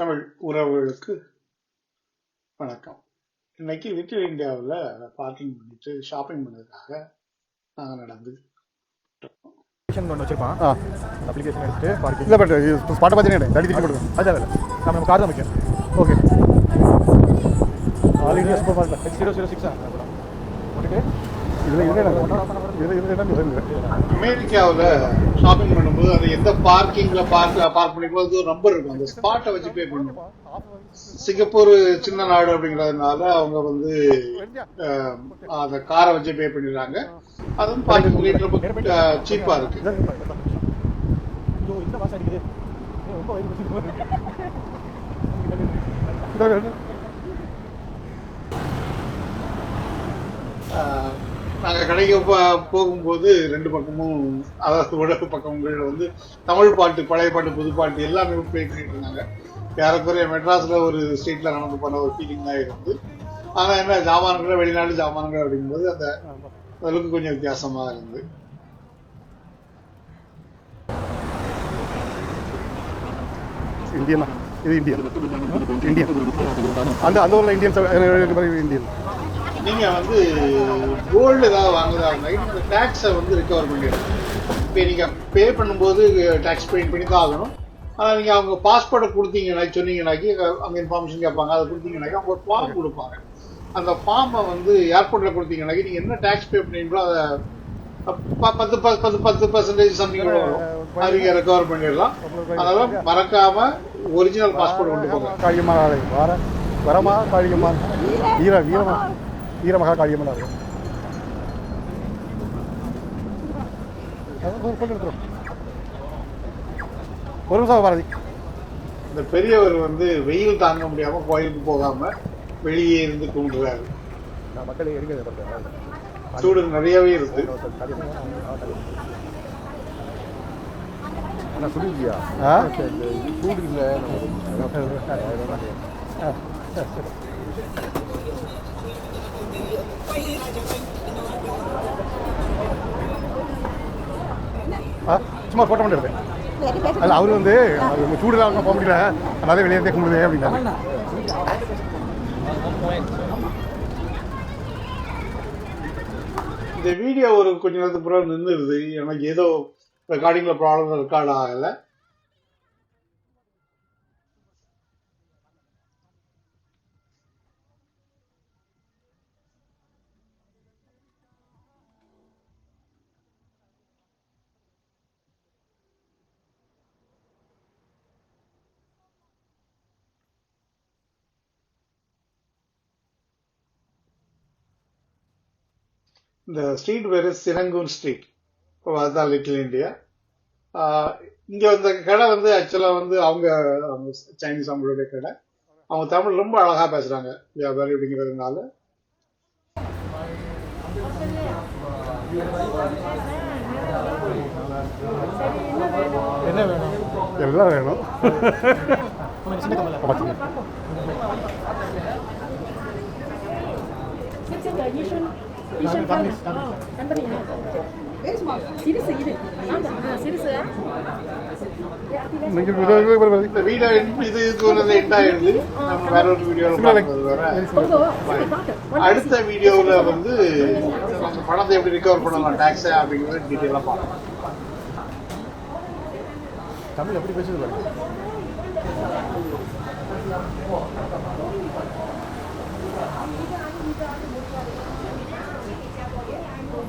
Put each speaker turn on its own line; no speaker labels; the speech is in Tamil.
தமிழ் உறவுகளுக்கு வணக்கம். இன்னைக்கு லிட்டில் இந்தியாவில் பார்க்கிங் பண்ணிட்டு ஷாப்பிங் பண்ணதுக்காக நாங்கள் நடந்து
ஒன்று வச்சிருப்பான்.
ஆ.
அப்ளிகேஷன் எடுத்து பார்க்கிங்
இல்லை பட் ஸ்பாட்டை பார்த்து தள்ளி திருப்பி கொடுங்க
அது இல்லை நம்ம நம்ம கார் தான் முக்கியம்.
Okay.
All India super market zero zero சிக்ஸா ஓகே
அமெரிக்காவில் ஷாப்பிங் பண்ணும்போது அது எந்த பார்க்கிங்கில் பார்க் பார்க் பண்ணிக்கும்போது ஒரு நம்பர் இருக்கும். அந்த ஸ்பாட்டை வச்சு பே பண்ணணும். சிங்கப்பூர் சின்ன நாடு அப்படிங்கிறதுனால அவங்க வந்து அந்த காரை வச்சு பே பண்ணிடுறாங்க. அதுவும் பார்க்கிங் ரொம்ப சீப்பாக இருக்கு.
ரொம்ப
நாங்கள் கடைக்கு போ- போகும்போது ரெண்டு பக்கமும் அதாவது உடம்பு பக்கங்கள் வந்து தமிழ் பாட்டு பழைய பாட்டு புது பாட்டு எல்லாமே பேசிட்டு இருந்தாங்க. ஏறக்குறைய மெட்ராஸில் ஒரு ஸ்ட்ரீட்ல நடந்து போன ஒரு ஃபீலிங் தான் இருந்து ஆனால் என்ன ஜாமான்களை வெளிநாடு ஜாமான்கள் அப்படிங்கும்போது அந்த அளவுக்கு கொஞ்சம் வித்தியாசமாக இருந்து
இந்தியனா? இது இந்தியன். இந்தியன். அந்த அந்த ஊரில் இந்தியன் இந்தியன்.
நீங்க வந்து கோல்டு ஏதாவது வாங்குறதா இருந்தா இந்த டேக்ஸை வந்து ரிகவர் பண்ணிடணும். இப்போ நீங்க பே பண்ணும்போது டேக்ஸ் பே பண்ணி தான் ஆகணும். ஆனால் நீங்க அவங்க பாஸ்போர்ட்டை கொடுத்தீங்கன்னா சொன்னீங்கன்னாக்கி அங்க இன்ஃபார்மேஷன் கேட்பாங்க. அதை கொடுத்தீங்கன்னாக்கி அவங்க ஒரு ஃபார்ம் கொடுப்பாங்க. அந்த ஃபார்மை வந்து ஏர்போர்ட்ல கொடுத்தீங்கன்னாக்கி நீங்க என்ன டேக்ஸ் பே பண்ணீங்களோ அதை பத்து பத்து பத்து பர்சன்டேஜ் சம்திங் வரும். அது ரெக்கவர் பண்ணிடலாம். அதனால மறக்காம ஒரிஜினல் பாஸ்போர்ட் கொண்டு போங்க.
காளியம்மாள் வார வரமா காளியம்மாள் வீர வீரமா. வீரமகா அது கொஞ்சம் எடுத்துரும் ஒரு நிமிஷம் பாரதி.
இந்த பெரியவர் வந்து வெயில் தாங்க முடியாம கோயிலுக்கு போகாம வெளியே இருந்து
நான் மக்களை பார்த்தேன்
சூடு நிறையவே இருக்கு.
ஆ?
சூடு இல்லை.
சும்மா ஃபோட்டோ மட்டும் எடுத்தேன். அல்ல அவர் வந்து அவர் உங்க போக முடியல. அதனால வெளியே இருந்தே கும்பிடுதே அப்படின்னா
இந்த வீடியோ ஒரு கொஞ்ச நேரத்துக்கு பிறகு நின்றுடுது. எனக்கு ஏதோ ரெக்கார்டிங்கில் ப்ராப்ளம் ரெக்கார்ட் ஆகலை. இந்த ஸ்ட்ரீட் பேரு சிரங்கூர் ஸ்ட்ரீட் இப்போ அதுதான் லிட்டில் இந்தியா இங்க இந்த கடை வந்து ஆக்சுவலா வந்து அவங்க சைனீஸ் அவங்களுடைய கடை. அவங்க தமிழ் ரொம்ப அழகா பேசுறாங்க. வியாபாரி அப்படிங்கிறதுனால.
என்ன வேணும்?
எல்லாம் வேணும்.
சின்ன
அடுத்த வீடியோவில் வந்து பணத்தை எப்படி ரிகவர் பண்ணலாம் டாக்ஸ் அப்படிங்கிறது டீட்டெயிலாக பார்க்கலாம்
தமிழ் எப்படி பேசுது பாருங்க.